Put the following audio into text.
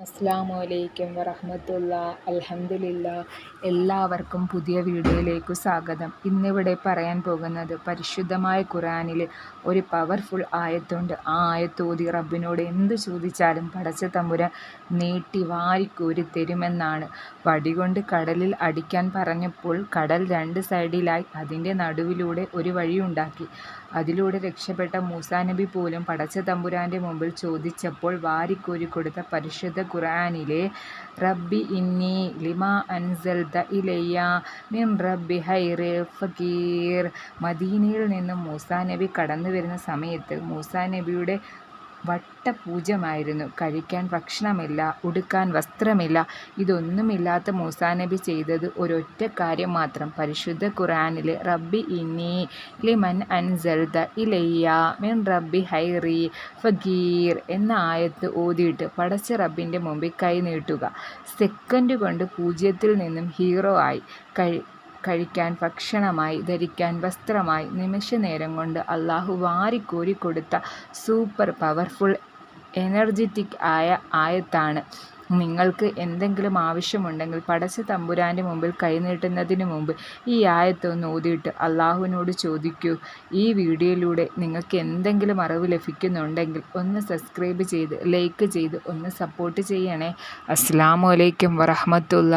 അസ്സാം വലൈക്കും വറഹമത്തുള്ള അലഹമില്ല എല്ലാവർക്കും പുതിയ വീഡിയോയിലേക്ക് സ്വാഗതം. ഇന്നിവിടെ പറയാൻ പോകുന്നത് പരിശുദ്ധമായ ഖുറാനിൽ ഒരു പവർഫുൾ ആയത്തുണ്ട്. ആ ആയത്തോതി റബ്ബിനോട് എന്ത് ചോദിച്ചാലും പടച്ച തമ്പുര നീട്ടി വാരിക്കൂരി തരുമെന്നാണ്. വടികൊണ്ട് കടലിൽ അടിക്കാൻ പറഞ്ഞപ്പോൾ കടൽ രണ്ട് സൈഡിലായി അതിന്റെ നടുവിലൂടെ ഒരു വഴിയുണ്ടാക്കി അതിലൂടെ രക്ഷപ്പെട്ട മൂസാനബി പോലും പടച്ച തമ്പുരാന്റെ മുമ്പിൽ ചോദിച്ചപ്പോൾ വാരിക്കോരി കൊടുത്ത പരിശുദ്ധ ഖുർആനിലെ റബ്ബി ഇന്നി ലിമാ ദ ഇലയ്യ മിൻ റബ്ബി ഹൈറ് ഫക്കീർ മദീനയിൽ നിന്നും മൂസാ നബി കടന്നു വരുന്ന സമയത്ത് മൂസാ നബിയുടെ വട്ടപൂജ്യമായിരുന്നു കഴിക്കാൻ ഭക്ഷണമില്ല ഉടുക്കാൻ വസ്ത്രമില്ല ഇതൊന്നുമില്ലാത്ത മൂസാ നബി ചെയ്തത് ഒരൊറ്റ കാര്യം മാത്രം. പരിശുദ്ധ ഖുറാനിൽ റബ്ബി ഇനി ലിമൻ അൻസൽദ ഇലയ്യ മിൻ റബ്ബി ഹൈറി ഫഗീർ എന്ന ആയത്ത് ഓതിയിട്ട് പടച്ച റബ്ബിന്റെ മുമ്പിൽ കൈ നീട്ടുക. സെക്കൻഡ് കൊണ്ട് പൂജ്യത്തിൽ നിന്നും ഹീറോ ആയി. കഴി കഴിക്കാൻ ഭക്ഷണമായി ധരിക്കാൻ വസ്ത്രമായി നിമിഷനേരം കൊണ്ട് അള്ളാഹു വാരിക്കോരി കൊടുത്ത സൂപ്പർ പവർഫുൾ എനർജറ്റിക് ആയ ആയത്താണ്. നിങ്ങൾക്ക് എന്തെങ്കിലും ആവശ്യമുണ്ടെങ്കിൽ പടച്ച തമ്പുരാന്റെ മുമ്പിൽ കൈനീട്ടുന്നതിന് മുമ്പ് ഈ ആയത്തൊന്ന് ഓതിയിട്ട് അള്ളാഹുവിനോട് ചോദിക്കൂ. ഈ വീഡിയോയിലൂടെ നിങ്ങൾക്ക് എന്തെങ്കിലും അറിവ് ലഭിക്കുന്നുണ്ടെങ്കിൽ ഒന്ന് സബ്സ്ക്രൈബ് ചെയ്ത് ലൈക്ക് ചെയ്ത് ഒന്ന് സപ്പോർട്ട് ചെയ്യണേ. അസ്സാം വലൈക്കും വറഹമത്തുള്ള.